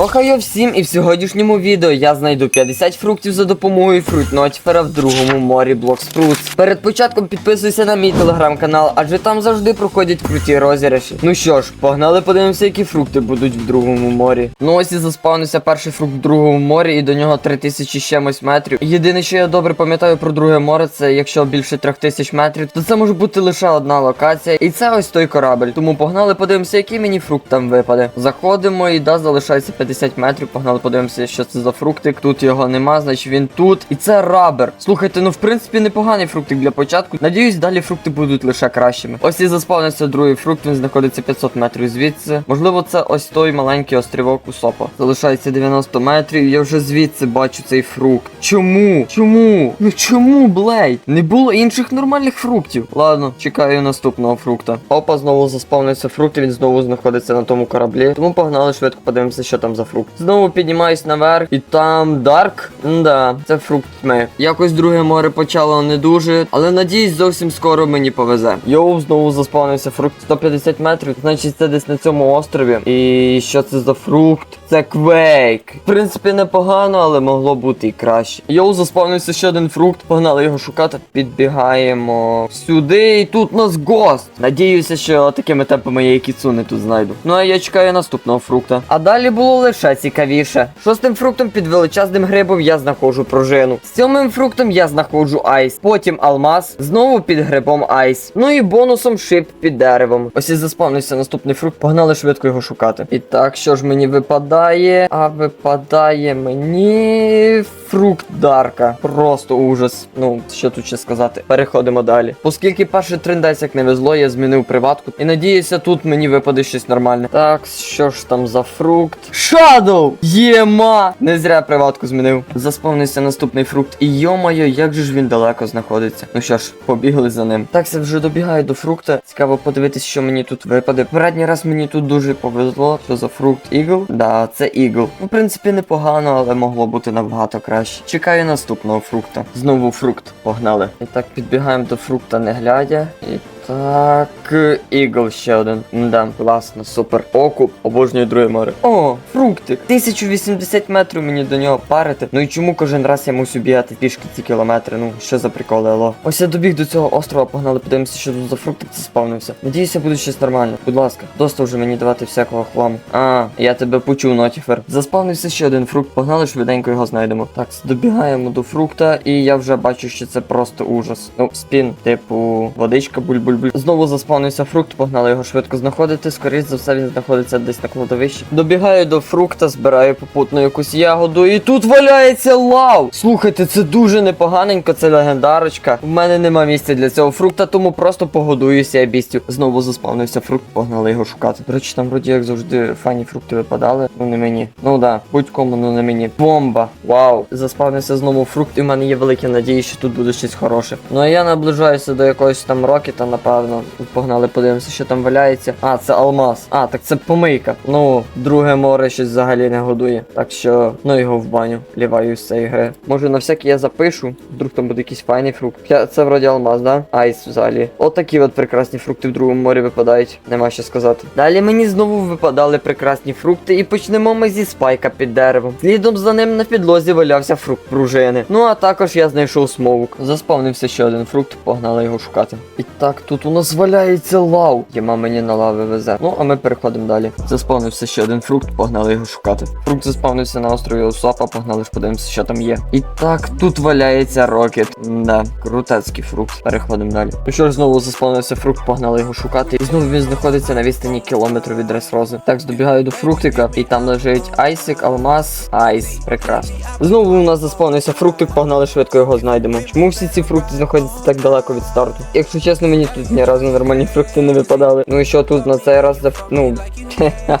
Охайо всім і в сьогоднішньому відео я знайду 50 фруктів за допомогою фрутнотіфера в другому морі Блокспрутс. Перед початком підписуйся на мій телеграм-канал, адже там завжди проходять круті розіграші. Ну що ж, погнали подивимося, які фрукти будуть в другому морі. Ну ось і заспавнився перший фрукт в другому морі, і до нього 3000 чимось метрів. Єдине, що я добре пам'ятаю про друге море, це якщо більше 3000 метрів, то це може бути лише одна локація, і це ось той корабель. Тому погнали подивимося, який мені фрукт там випаде. Заходимо і да, залишається 50 метрів. Погнали подивимося, що це за фруктик. Тут його нема, значить він тут. І це рабер. Слухайте, ну в принципі непоганий фруктик для початку. Надіюсь, далі фрукти будуть лише кращими. Ось і заспавнився другий фрукт, він знаходиться 500 метрів звідси. Можливо, це ось той маленький острівок у сопа. Залишається 90 метрів. Я вже звідси бачу цей фрукт. Чому? Чому? Ну чому, блейд? Не було інших нормальних фруктів. Ладно, чекаю наступного фрукта. Опа, знову заспавнився фрукт, він знову знаходиться на тому кораблі. Тому погнали швидко, подивимося, що там за фрукт. Знову піднімаюсь наверх, і там Дарк. Да, це фрукт тьми. Якось друге море почало не дуже, але надіюсь, зовсім скоро мені повезе. Йоу, знову заспавнився фрукт 150 метрів. Значить, це десь на цьому острові. І що це за фрукт? Це квейк. В принципі, непогано, але могло бути і краще. Йоу, заспавнився ще один фрукт. Погнали його шукати. Підбігаємо сюди, і тут нас гост. Надіюся, що такими темпами я і кіцуни тут знайду. Ну а я чекаю наступного фрукта. А далі було лише цікавіше. Шостим фруктом під величезним грибом я знаходжу пружину. Сьомим фруктом я знаходжу айс. Потім алмаз. Знову під грибом айс. Ну і бонусом шип під деревом. Ось і заспавнився наступний фрукт. Погнали швидко його шукати. І так, що ж мені випадає? А випадає мені фрукт Дарка. Просто ужас. Ну, що тут ще сказати. Переходимо далі. Оскільки перший трендець як не везло, я змінив приватку. І надіюся, тут мені випаде щось нормальне. Так, що ж там за фрукт? Shadow! Єма! Не зря приватку змінив. Заспавнився наступний фрукт. І йомайо, як же ж він далеко знаходиться. Ну що ж, побігли за ним. Так, це вже добігаю до фрукта. Цікаво подивитись, що мені тут випаде. Передній раз мені тут дуже повезло. Що за фрукт ігл? Да, це ігл. В принципі, непогано, але могло бути набагато краще. Чекаю наступного фрукта. Знову фрукт. Погнали. І так, підбігаємо до фрукта, не глядя. І так, ігл ще один. Да, класно, супер. Окуп, обожнюю друге море. О, фруктик. 1080 метрів мені до нього парити. Ну і чому кожен раз я мусю бігати пішки ці кілометри? Ну, що за приколи, алло. Ось я добіг до цього острова, погнали, подивимося, що тут за фруктик це спавнився. Надіюся, буде щось нормальне. Будь ласка, доста вже мені давати всякого хламу. А, я тебе почув, Нотіфер. Заспавнився ще один фрукт, погнали, швиденько його знайдемо. Так, добігаємо до фрукта, і я вже бачу, що це просто ужас. Ну, спін, типу, водичка, буль-буль-буль. Знову заспавнився фрукт, погнали його швидко знаходити. Скоріше за все, він знаходиться десь на кладовищі. Добігаю до фрукта, збираю попутно якусь ягоду, і тут валяється лав. Слухайте, це дуже непоганенько, це легендарочка. У мене нема місця для цього фрукта, тому просто погодуюся я бістю. Знову заспавнився фрукт, погнали його шукати. До речі, там вроді як завжди файні фрукти випадали. Ну не мені. Ну да, будь-кому, ну не мені. Бомба! Вау! Заспавнився знову фрукт, і в мене є великі надії, що тут буде щось хороше. Ну а я наближаюся до якогось там рокета, напевно. Погнали, подивимося, що там валяється. А, це алмаз. А, так це помийка. Ну, друге море щось взагалі не годує. Так що, ну його в баню. Ліваю з цієї гри. Може на всякий я запишу. Вдруг там буде якийсь файний фрукт. Це вроді алмаз, да? Айс взагалі. Отакі от прекрасні фрукти в другому морі випадають. Нема що сказати. Далі мені знову випадали прекрасні фрукти, і почнемо ми зі спайка під деревом. Слідом за ним на підлозі валявся фрукт пружини. Ну а також я знайшов смовук. Заспавнився ще один фрукт, погнали його шукати. І так, тут у нас валяється лав. Єма мені на лави везе. Ну, а ми переходимо далі. Заспавнився ще один фрукт, погнали його шукати. Фрукт заспавнився на острові Осапа, погнали ж подивимося, що там є. І так, тут валяється рокет. Да, крутецький фрукт. Переходимо далі. Ну що ж, знову заспавнився фрукт, погнали його шукати. І знову він знаходиться на відстані кілометру від Дресрози. Так, добігаю до фруктика, і там лежить айсик, алмаз, айс. Прекрасно. Знову у нас заспавнився фруктик, погнали швидко його знайдемо. Чому всі ці фрукти знаходяться так далеко від старту? Якщо чесно, мені тут ні разу нормальні фрукти не випадали. Ну і що тут на цей раз за ну.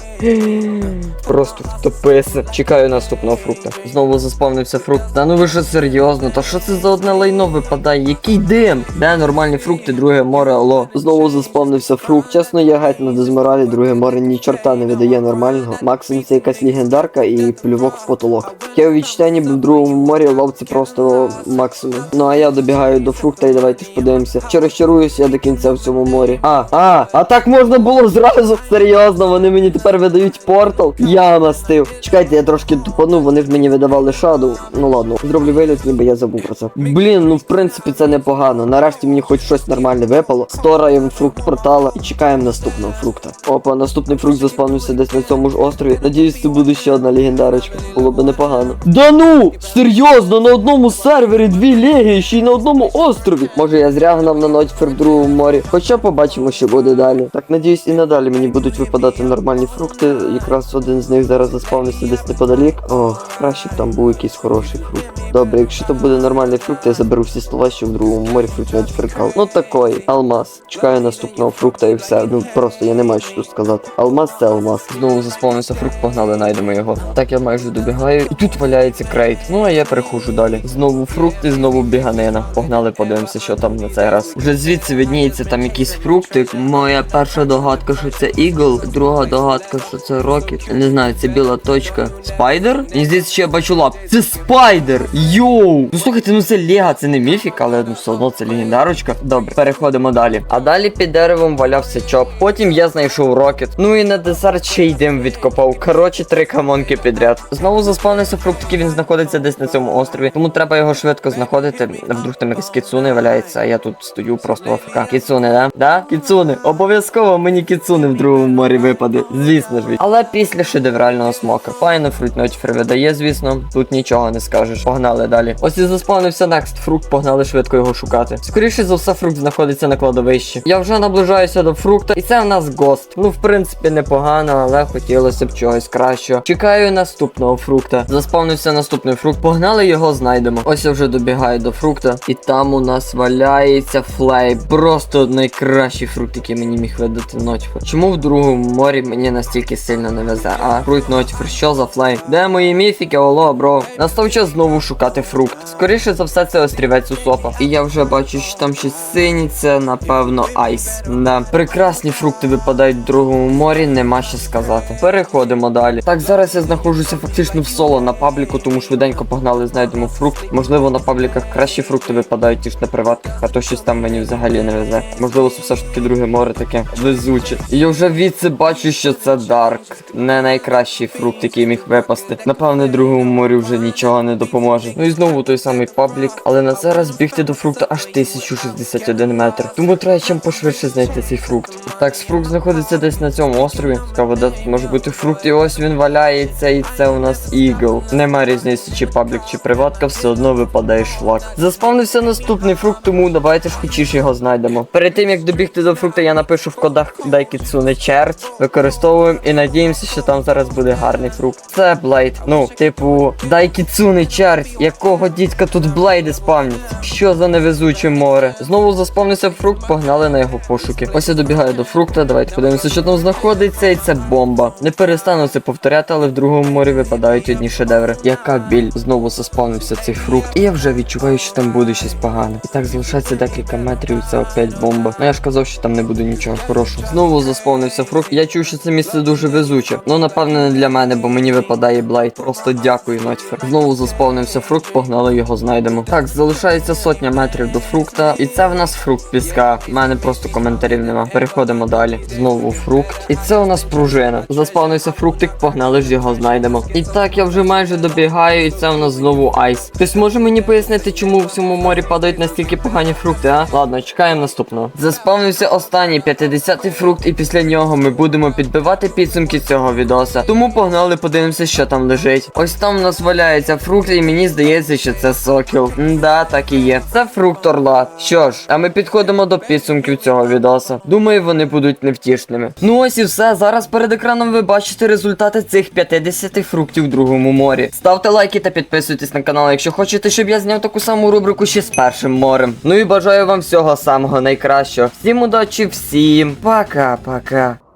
Просто втопився. Чекаю наступного фрукта. Знову заспавнився фрукт. Та ну ви що серйозно? Та що це за одне лайно випадає? Який дим? Де нормальні фрукти, друге море, алло. Знову заспавнився фрукт. Чесно, я геть на дезморалі, друге море ні чорта не видає нормального. Максимум це якась легендарка і плювок в потолок. Я у відчуття ніби в другому морі лов це просто максимум. Ну а я добігаю до фрукта і давайте ж подивимося. Чи розчаруюсь я до кінця в цьому морі. А, а, а так можна було зразу. Серйозно, вони мені тепер видають портал. Я мастив. Чекайте, я трошки тупану, вони ж мені видавали шаду. Ну ладно, зроблю вигляд, ніби я забув про це. Блін, ну в принципі це непогано. Нарешті мені хоч щось нормальне випало. Стораємо фрукт портала і чекаємо наступного фрукта. Опа, наступний фрукт заспавнився десь на цьому ж острові. Надіюсь, це буде ще одна легендарочка. Було би непогано. Да ну! Серйозно, на одному сервері дві легії, ще й на одному острові. Може я зря гнав на в другому морі. Хоча побачимо, що буде далі. Так надіюсь, і надалі мені будуть випадати нормальні фрукти. Якраз один з них зараз заспавнився десь неподалік. Ох, краще б там був якийсь хороший фрукт. Добре, якщо то буде нормальний фрукт, я заберу всі слова, що в другому морі фрукт феркал. Ну такої, алмаз. Чекаю наступного фрукта і все. Ну просто я не маю що тут сказати. Алмаз це алмаз. Знову заспавнився фрукт, погнали, знайдемо його. Так я майже добігаю. І тут валяється крейт. Ну а я перехожу далі. Знову фрукт і знову біганина. Погнали, подивимося, що там на цей раз. Вже звідси видніється там якийсь фруктик. Моя перша догадка, що це ігл. Друга догадка, що це рокет. Не знаю, це біла точка. Спайдер? Мені здається, що я бачу лап. Це спайдер! Йоу! Ну слухайте, ну це Лего, це не міфік, але ну все одно це легендарочка. Добре, переходимо далі. А далі під деревом валявся чоп. Потім я знайшов рокет. Ну і на десерт ще й дим відкопав. Коротше, три камонки підряд. Знову заспавнився фрукт, який він знаходиться десь на цьому острові. Тому треба його швидко знаходити. Вдруг там якийсь кіцуни валяється, а я тут стою просто АФК. Кіцуни, да? Да? Кіцуни. Обов'язково мені кіцуни в другому морі випаде. Звісно ж. Але після шедеврального смока. Файно ночфер видає, звісно. Тут нічого не скажеш. Погнали далі. Ось і заспавнився next фрукт, погнали швидко його шукати. Скоріше за все, фрукт знаходиться на кладовищі. Я вже наближаюся до фрукта, і це у нас гост. Ну, в принципі, непогано, але хотілося б чогось кращого. Чекаю наступного фрукта. Заспавнився наступний фрукт. Погнали його знайдемо. Ось я вже добігаю до фрукта, і там у нас валяється флей. Просто найкращий фрукт, який мені міг видати ночфер. Чому в другому морі мені настільки сильно не везе? А фрукт ночфер, що за флей? Де мої міфіки, оло, бро? Настав час знову шукати фрукт. Скоріше за все, це острівець Усопа. І я вже бачу, що там щось синій, це напевно айс. Да. Прекрасні фрукти випадають в другому морі, нема що сказати. Переходимо далі. Так, зараз я знаходжуся фактично в соло на пабліку, тому швиденько погнали, знайдемо фрукт. Можливо, на пабліках кращі фрукти випадають, ніж на приватках, а то щось там мені взагалі не везе. Можливо, це все ж таки друге море таке везуче. І я вже відси бачу, що це Дарк. Не найкращий фрукт, який міг випасти. Напевне, другому морі вже нічого не допоможе. Ну і знову той самий паблік, але на це раз бігти до фрукта аж 1061 метр. Тому треба чим пошвидше знайти цей фрукт. Так, фрукт знаходиться десь на цьому острові. Цікаво, де може бути фрукт, і ось він валяється, і це у нас ігл. Нема різниці, чи паблік, чи приватка, все одно випадає шлак. Заспавнився наступний фрукт, тому давайте ж хочіше його знайдемо. Перед тим як добігти до фрукта, я напишу в кодах Дайкіцуне черть. Використовуємо і надіємося, що там зараз буде гарний фрукт. Це блейд. Ну, типу, Дайкіцуне черть. Якого дідька тут блейди спавняться? Що за невезуче море? Знову заспавнився фрукт, погнали на його пошуки. Ось я добігаю до фрукта. Давайте подивимося, що там знаходиться, і це бомба. Не перестану це повторяти, але в другому морі випадають одні шедеври. Яка біль знову заспавнився цей фрукт. І я вже відчуваю, що там буде щось погане. І так залишається декілька метрів. Це опять бомба. Ну я ж казав, що там не буде нічого хорошого. Знову заспавнився фрукт. Я чув, що це місце дуже везуче. Ну напевне не для мене, бо мені випадає блайт. Просто дякую, Нотьфер. Знову заспавнився фрукт, погнали його знайдемо. Так, залишається сотня метрів до фрукта. І це в нас фрукт піска. У мене просто коментарів нема. Переходимо далі. Знову фрукт. І це у нас пружина. Заспавнився фруктик, погнали ж його знайдемо. І так я вже майже добігаю, і це у нас знову айс. Хтось може мені пояснити, чому в цьому морі падають настільки погані фрукти, а? Ладно, чекаємо наступного. Заспавнився останній 50-й фрукт, і після нього ми будемо підбивати підсумки цього відоса. Тому погнали, подивимося, що там лежить. Ось там у нас валяється фрукт, і мені здається, що це сокіл. Да, так і є. Це фрукт орла. Що ж, а ми підходимо до підсумків цього відоса. Думаю, вони будуть невтішними. Ну ось і все. Зараз перед екраном ви бачите результати цих 50 фруктів в другому морі. Ставте лайки та підписуйтесь на канал, якщо хочете, щоб я зняв таку саму рубрику ще з першим морем. Ну і бажаю вам всього самого найкращого. Всім удачі, всім пока-пока.